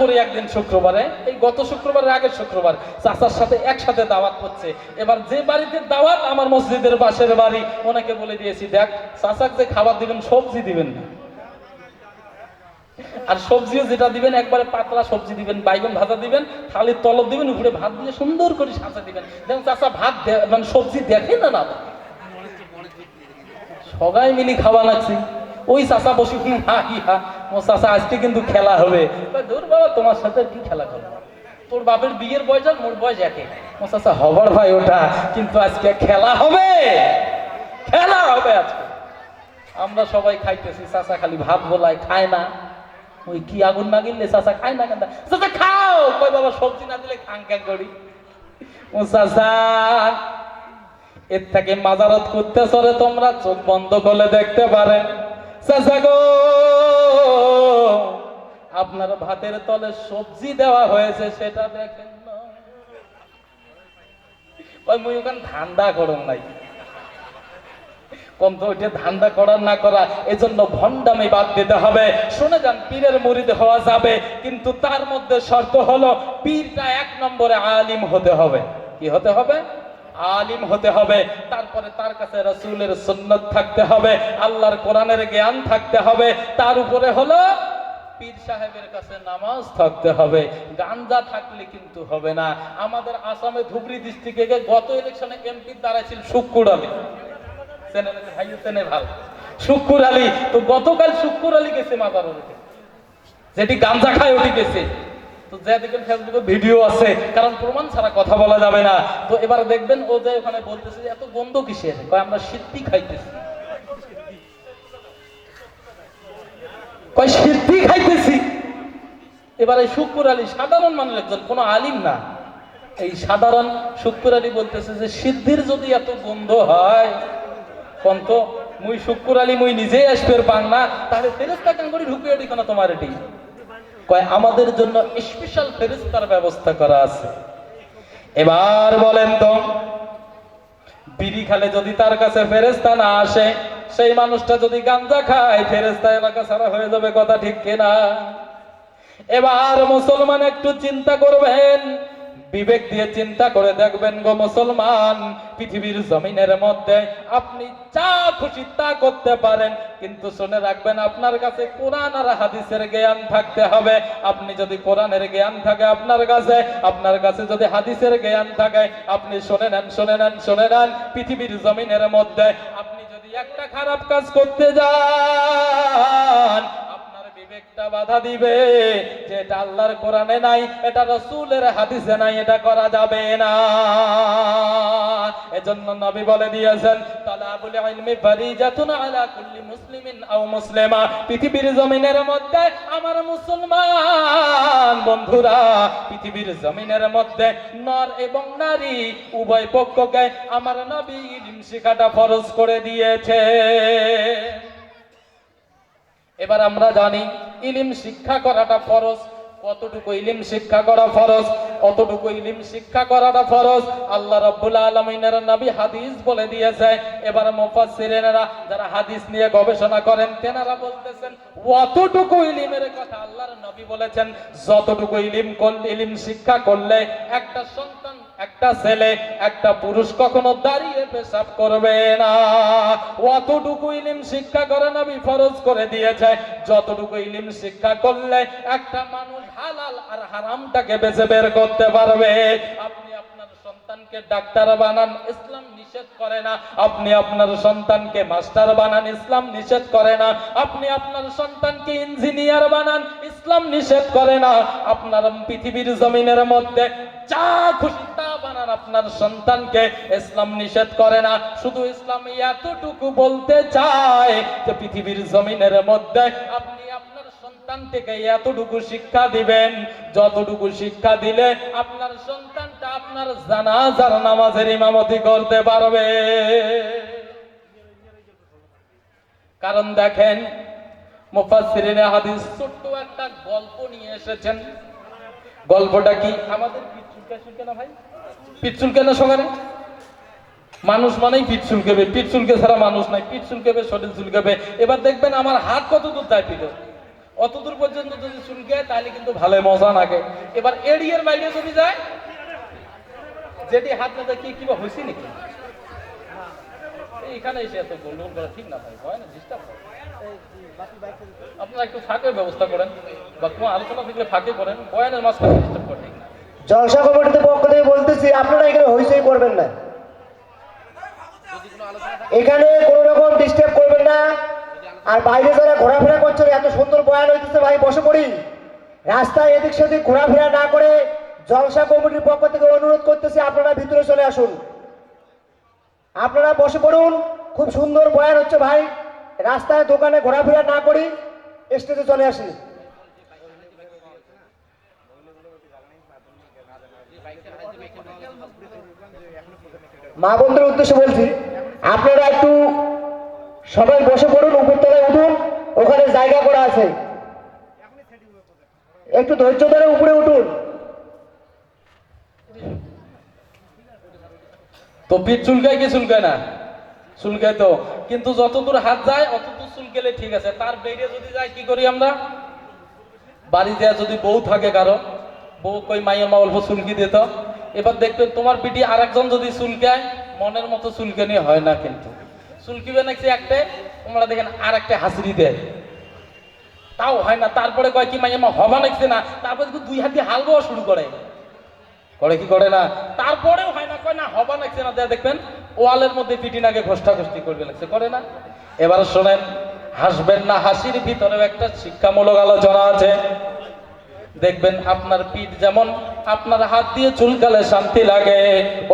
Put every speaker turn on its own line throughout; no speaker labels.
করে একদিন শুক্রবারে, এই গত শুক্রবারের আগের শুক্রবার চাচার সাথে একসাথে দাওয়াত করছে এবার যে বাড়িতে দাওয়াত, আমার মসজিদের পাশের বাড়ি, ওনাকে বলে দিয়েছি, দেখ, চাচাক যে খাবার দিবেন, সবজি দিবেন না। আর সবজিও যেটা দিবেন, একবারে পাতলা সবজি দিবেন, বাইগন ভাজা দিবেন, থালির তলব দিবেন, উপরে ভাত দিয়ে সুন্দর করে সাজা দিবেন। যেমন চাচা ভাত মানে সবজি দেখে না না? সবাই মিলি খাওয়া লাগছে। ওই চাচা বসে হা, হি, হা। ও আজকে কিন্তু খেলা হবে। কয়, বাবা তোমার সাথে কি খেলা করব? তোর বাপের বিয়ের বয়স আর মোর বয়স একে। ও হবার ভাই ওটা কিন্তু আজকে খেলা হবে। খেলা হবে আজকে। আমরা সবাই খাইতেছি চাচা খালি ভাত বলায় খায় না। ওই কি আগুন না গিললে চাচা খায় না কেন? চাচা খাও! কই বাবা সবজি না দিলে খাং খাং করি। ও চাচা এর থেকে মাজারত করতে চলে তোমরা চোখ বন্ধ করে দেখতে পারেন চাচা গো! আপনার ভাতের তলে সবজি দেওয়া হয়েছে, সেটা দেখেন ওই মুই ধান্দা করুন নাই। কম তো ওইটা ধান্দা করার না করা, এজন্য ভণ্ডামি বাদ দিতে হবে। শুনে যান, পীরের মুরিদ হওয়া যাবে, কিন্তু তার মধ্যে শর্ত হলো, পীরটা এক নম্বরে আলিম হতে হবে। কি হতে হবে? আলিম হতে হবে। তারপরে তার কাছে রসুলের সুন্নত থাকতে হবে, আল্লাহর কোরআনের জ্ঞান থাকতে হবে। তার উপরে হলো পীর সাহেবের কাছে নামাজ থাকতে হবে, গাঞ্জা থাকলে কিন্তু হবে না। আমাদের আসামে ধুবড়ি ডিস্ট্রিক্টে গত ইলেকশনে এমপি দাঁড়াইছিল শুক্কুর আলী। ভাই চেনে ভালো। শুক্কুর আলী, তো গতকাল শুক্কুর আলী গেছে মাজার যেটি গাঞ্জা খায় ওটি গেছে। তো যে দেখবেন ফেসবুকে ভিডিও আছে, কারণ প্রমাণ ছাড়া কথা বলা যাবে না। তো এবার দেখবেন ও যে ওখানে বলতেছে যে, এত গন্ধ কিসের? আমরা সিদ্ধি খাইতেছি। কয় সিদ্ধি খাইতেছি? এবার এই শুক্কুর আলী সাধারণ মানুষ একজন, কোনো আলিম না। এই সাধারণ শুক্কুর আলী বলতেছে যে, সিদ্ধির যদি এত গন্ধ হয় কন্ত মুই শুক্কুর আলী, মুই নিজেই আসবে না তাহলে ফেরেস্তা কান করে ঢুকে এটি কেন তোমার এটি? কয়, আমাদের জন্য স্পেশাল ফেরেস্তার ব্যবস্থা করা আছে। এবার বলেন তো, বিড়ি খালে যদি তার কাছে ফেরেস্তা না আসে সেই মানুষটা যদি গাঞ্জা খায় ফেরেস্তা এলাকা ছাড়া হয়ে যাবে, কথা ঠিক কিনা? এবার মুসলমান একটু চিন্তা করবেন, বিবেক দিয়ে চিন্তা করে দেখবেন গো মুসলমান, পৃথিবীর জমিনের মধ্যে আপনি যা খুশি তা করতে পারেন, কিন্তু শুনে রাখবেন আপনার কাছে কোরআন আর হাদিসের জ্ঞান থাকতে হবে। আপনি যদি কোরআনের জ্ঞান থাকে আপনার কাছে আপনার কাছে যদি হাদিসের জ্ঞান থাকে, আপনি শুনে নেন শুনে নেন শুনে নেন, পৃথিবীর জমিনের মধ্যে আপনি একটা খারাপ কাজ করতে যান বিবেকটা বাধা দিবে যে এটা আল্লাহর কোরআনে নাই, এটা রসুলের হাদিসে নাই, এটা করা যাবে না। এজন্য নবী বলে দিয়েছেন, তালাবুল ইলমি আলা কুল্লি মুসলিমিন আও মুসলিমা। পৃথিবীর জমিনের মধ্যে আমার মুসলমান বন্ধুরা, পৃথিবীর জমিনের মধ্যে নর এবং নারী উভয় পক্ষকে আমার নবী ইলম শিখাটা ফরজ করে দিয়েছে। এবার আমরা জানি ইলিম শিক্ষা করাটা ফরজ। কতটুকু ইলিম শিক্ষা করা ফরজ? কতটুকু ইলিম শিক্ষা করাটা ফরজ? আল্লাহ রাব্বুল আলামিনের নবী হাদিস বলে দিয়েছে। এবার মুফাসসিরিনেরা যারা হাদিস নিয়ে গবেষণা করেন, তেনারা বলতেছেন অতটুকু ইলিমের কথা আল্লাহর নবী বলেছেন। যতটুকু ইলিম করলে ইলিম শিক্ষা করলে একটা একটা ছেলে, একটা পুরুষ কখনো দাঁড়িয়ে পেশাব করবে না। অতটুকু ইলিম শিক্ষা করে নবী ফরজ করে দিয়েছে। যতটুকু ইলিম শিক্ষা করলে একটা মানুষ হালাল আর হারামটাকে বেছে বের করতে পারবে। আপনি আপনার সন্তানকে ডাক্তার বানান নিষেধ করে না। আপনি আপনার সন্তানকে মাস্টার বানান, ইসলাম নিষেধ করে না। আপনি আপনার সন্তানকে ইঞ্জিনিয়ার বানান, ইসলাম নিষেধ করে না। আপনার পৃথিবীর জমিনের মধ্যে যা খুশি তা বানান, আপনার সন্তানকে ইসলাম নিষেধ করে না। শুধু ইসলাম এতটুকু বলতে চায় যে পৃথিবীর জমিনের মধ্যে আপনি আপনার সন্তান থেকে এতটুকু শিক্ষা দিবেন, যতটুকু শিক্ষা দিলে আপনার সন্তানটা আপনার জানাজার নামাজের ইমামতি করতে পারবে। কারণ দেখেন হাদিস ছোট্ট একটা গল্প নিয়ে এসেছেন। গল্পটা কি? আমাদের ভাই? সকালে? মানুষ মানেই পিঠ চুলকেবে পিঠ চুলকে ছাড়া মানুষ নাই। পিঠ চুলকেবে শরীর চুলকেবে এবার দেখবেন আমার হাত কত দূর যায় পিঠ। অত দূর পর্যন্ত যদি চুলকে তাহলে কিন্তু ভালো মজা লাগে। এবার এড়িয়ের বাইরে যদি যায় যেটি হাত না কি কিবা হয়েছে নাকি? এখানে এসে এত গোলগোল করা ঠিক না ভাই হয় না ডিস্টার্ব আপনারা একটু ফাঁকের ব্যবস্থা করেন, বা কোনো আলোচনা থাকলে ফাঁকে করেন, বয়ানের মাঝখানে ডিস্টার্ব করে ঠিক না
জলসা কমিটিতে পক্ষ থেকে বলতেছি, আপনারা এখানে হইচই করবেন না। এখানে কোনো রকম ডিস্টার্ব করবেন না। আর বাইরে যারা ঘোরাফেরা করছে, এত সুন্দর বয়ান হইতেছে ভাই, বসে পড়ি। রাস্তায় এদিক সেদিক ঘোরাফেরা না করে জলসা কমিটির পক্ষ থেকে অনুরোধ করতেছি, আপনারা ভিতরে চলে আসুন। আপনারা বসে পড়ুন, খুব সুন্দর বয়ান হচ্ছে ভাই। রাস্তায় দোকানে ঘোরাফেরা না করি, স্টেজে চলে আসি। মা বন্ধুর উদ্দেশ্যে বলছি, আপনারা একটু সবাই বসে পড়ুন, উপরতলায় উঠুন, ওখানে জায়গা করা আছে। একটু ধৈর্য ধরে উপরে উঠুন।
তো পিঠ চুলকায় কি চুলকায় না? চুলকায় তো। কিন্তু যতদূর হাত যায়, অতদূর চুলকেলে ঠিক আছে। তার বেরিয়ে যদি যায়, কি করি আমরা? বাড়ি দেয়া যদি বউ থাকে কারও, বউ কই মাইয়ের মা অল্প চুলকি দিত এবার দেখবেন তোমার পিঠি আরেকজন যদি চুলকায়, মনের মতো চুলকানি হয় না কিন্তু। চুলকিবে নাকি একটা? তোমরা দেখেন আর একটা হাসিরি দেয়। তাও হয় না। তারপরে কয় কি মাইয়ের মা হবা নাকছে না? তারপরে দুই হাত দিয়ে হাল দেওয়া শুরু করে। করে কি করে না? তারপরেও হয় না, কয় না হবা লাগছে না দেখবেন, ওয়ালের মধ্যে পিটিনাকে ঘষ্টা ঘষ্টি করবে লাগছে, করে না? এবার শোনেন, হাসবেন না, হাসির ভিতরেও একটা শিক্ষামূলক আলোচনা আছে। দেখবেন আপনার পিঠ যেমন আপনার হাত দিয়ে চুলকালে শান্তি লাগে,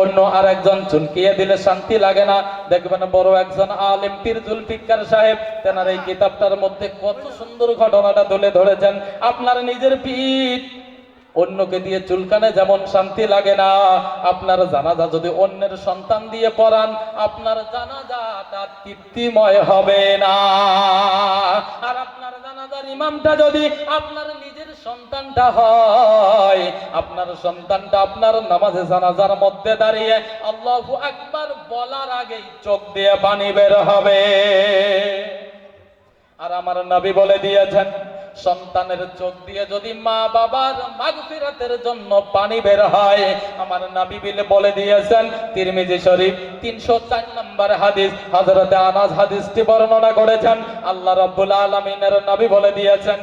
অন্য আর একজন চুলকিয়ে দিলে শান্তি লাগে না। দেখবেন বড় একজন আলেম পীর জুলফিকার সাহেব, তেনার এই কিতাবটার মধ্যে কত সুন্দর ঘটনাটা তুলে ধরেছেন। আপনার নিজের পিঠ অন্যকে দিয়ে চুলকানে যেমন শান্তি লাগে না। আপনার জানাজা যদি অন্যের সন্তান দিয়ে পড়ান, আপনার জানাজাটা তৃপ্তিময় হবে না। আর আপনার জানাজার ইমামটা যদি আপনার নিজের সন্তানটা হয়, আপনার সন্তানটা আপনার নামাজে জানাজার মধ্যে দাঁড়িয়ে আল্লাহু আকবার বলার আগেই চোখ দিয়ে পানি বের হবে। আর আমার নবী বলে দিয়েছেন সন্তানের চোখ দিয়ে যদি মা বাবার মাগফিরাতের জন্য পানি বের হয়, আমার নবী বিলে বলে দিয়েছেন, তিরমিজি শরীফ তিনশো চার নম্বর হাদিস, হযরতে আনাজ হাদিসটি বর্ণনা করেছেন, আল্লাহ রাব্বুল আলামিনের নবী বলে দিয়েছেন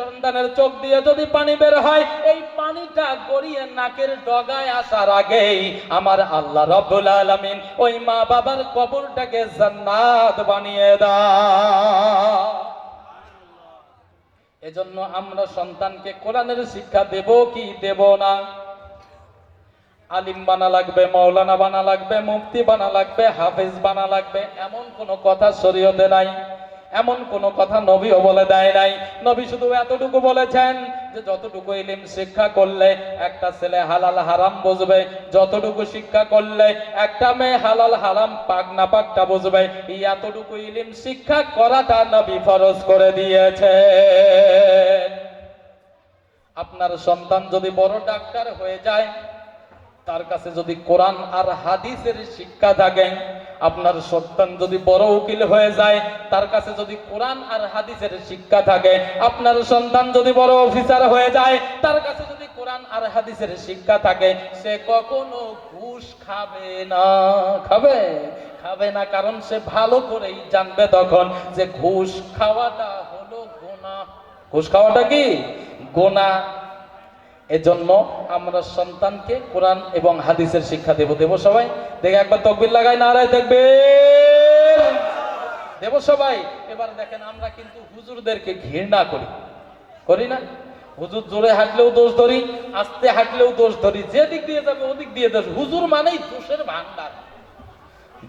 সন্তানের চোখ দিয়ে যদি পানি বের হয়, এই পানিটা গড়িয়ে নাকের ডগায় আসার আগেই আমার আল্লাহ রব্বুল আলামিন ওই মা বাবার কবরটাকে জান্নাত বানিয়ে দেয় এজন্য আমরা সন্তানকে কোরআনের শিক্ষা দেব কি দেব না? আলিম বানা লাগবে মৌলানা বানা লাগবে, মুফতি বানা লাগবে, হাফেজ বানা লাগবে, এমন কোনো কথা শরীয়তে নাই। এমন কোনো কথা নবীও বলে দেয় নাই। নবী শুধু এতটুকু বলেছেন যে যতটুকু ইলিম শিক্ষা করলে একটা ছেলে হালাল হারাম বুঝবে, যতটুকু শিক্ষা করলে একটা মেয়ে হালাল হারাম পাক না পাকটা বুঝবে, এই এতটুকু ইলিম শিক্ষা করাটা নবী ফরজ করে দিয়েছে। আপনার সন্তান যদি বড় ডাক্তার হয়ে যায়, তার কাছে যদি কোরআন আর হাদিসের শিক্ষা থাকে আপনার সন্তান যদি বড় উকিল হয়ে যায়, তার কাছে যদি কোরআন আর হাদিসের শিক্ষা থাকে, আপনার সন্তান যদি বড় অফিসার হয়ে যায়, তার কাছে যদি কোরআন আর হাদিসের শিক্ষা থাকে, সে কখনো ঘুষ খাবে না, খাবে? খাবে না, কারণ সে ভালো করেই জানবে তখন যে ঘুষ খাওয়াটা হলো গোনা। ঘুষ খাওয়াটা কি? গোনা এজন্য আমরা সন্তানকে কোরআন এবং হাদিসের শিক্ষা দেব। দেব সবাই? দেখে একবার তকবির লাগাই না দেখবে দেব সবাই? এবার দেখেন আমরা কিন্তু হুজুরদেরকে ঘৃণা করি। করি না? হুজুর জোরে হাঁটলেও দোষ ধরি, আস্তে হাঁটলেও দোষ ধরি, যে দিক দিয়ে যাবে ওদিক দিয়ে দোষ। হুজুর মানেই দোষের ভান্ডার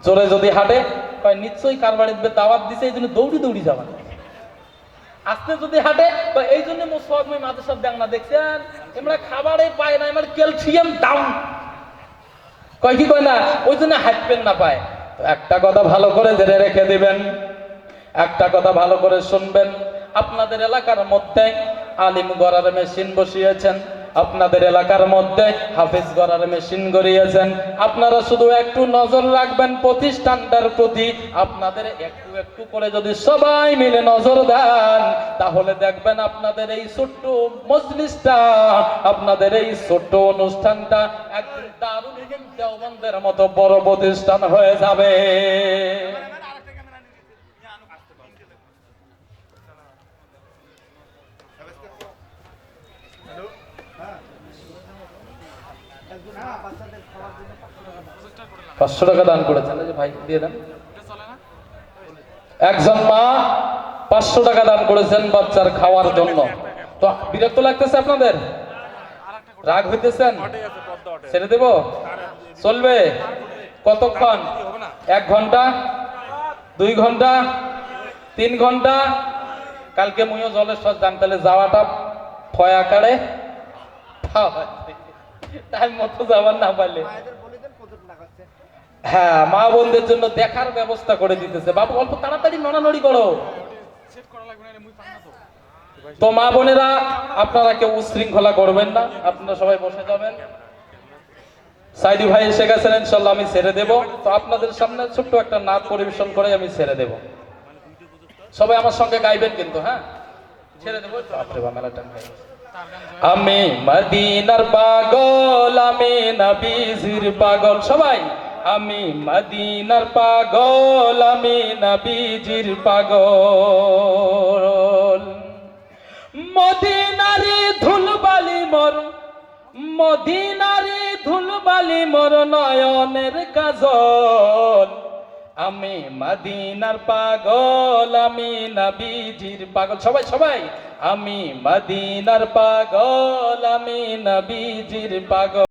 জোরে যদি হাঁটে, কয়, নিশ্চয়ই কার বাড়িতে দাওয়াত দিছে, এই জন্য দৌড়ি দৌড়ি যাওয়া আস্তে যদি হাঁটে তো এই জন্য মুসলমি মাঝে সব দেখ না দেখছেন? এমরা খাবারে পায় না এবার ক্যালসিয়াম ডাউন কয় কি কয় না? ওই জন্য হাঁটবেন না পায়। তো একটা কথা ভালো করে জেনে রেখে দিবেন। একটা কথা ভালো করে শুনবেন। আপনাদের এলাকার মধ্যে আলিম গড়ার মেশিন বসিয়েছেন। আপনাদের এলাকার মধ্যে হাফিজ গড়ার মেশিন গড়িয়েছেন। আপনারা শুধু একটু নজর রাখবেন প্রতিষ্ঠানটার প্রতি। আপনাদের একটু একটু করে যদি সবাই মিলে নজর দেন, তাহলে দেখবেন আপনাদের এই ছোট্ট মজলিসটা, আপনাদের এই ছোট্ট অনুষ্ঠানটা একদিন দারুণ দেওবন্দের মতো বড় প্রতিষ্ঠান হয়ে যাবে। পাঁচশো টাকা দান করেছেন। ভাই, দিয়ে দেন। একজন মা পাঁচশো টাকা দান করেছেন বাচ্চার খাওয়ার জন্য। তো বিরক্ত লাগতেছে আপনাদের? রাগ হইতেছেন? ছেড়ে দেব? চলবে? কতক্ষণ? এক ঘণ্টা? দুই ঘণ্টা? তিন ঘণ্টা? কালকে মুইও জলের সব যান তাহলে যাওয়াটা ফয় আকারে। টাইম মতো যাবার না পারলে। হ্যাঁ মা বোনদের জন্য দেখার ব্যবস্থা করে দিতেছে। বাবু অল্প তাড়াতাড়ি নড়ানড়ি করো। তো মা বোনেরা আপনারা কেউ উশৃঙ্খলা করবেন না আপনারা সবাই বসে যাবেন। সাইদি ভাই এসে গেছেন ইনশাল্লাহ আমি ছেড়ে দেব। তো আপনাদের সামনে ছোট্ট একটা নাচ পরিবেশন করে আমি ছেড়ে দেব। সবাই আমার সঙ্গে গাইবেন কিন্তু হ্যাঁ? ছেড়ে দেবো বাপরে বাপ, মেলা time হয়ে আমি মদিনার পাগল আমি নবীজির পাগল। সবাই আমি মদিনার পাগল, আমি নবীজির পাগল। মদিনারি ধুলবালি মোর, মদিনারি ধুলবালি মোর নয়নের কাজল। আমি মদিনার পাগল, আমি নবীজির পাগল। সবাই সবাই, আমি মদিনার পাগল, আমি নবীজির পাগল।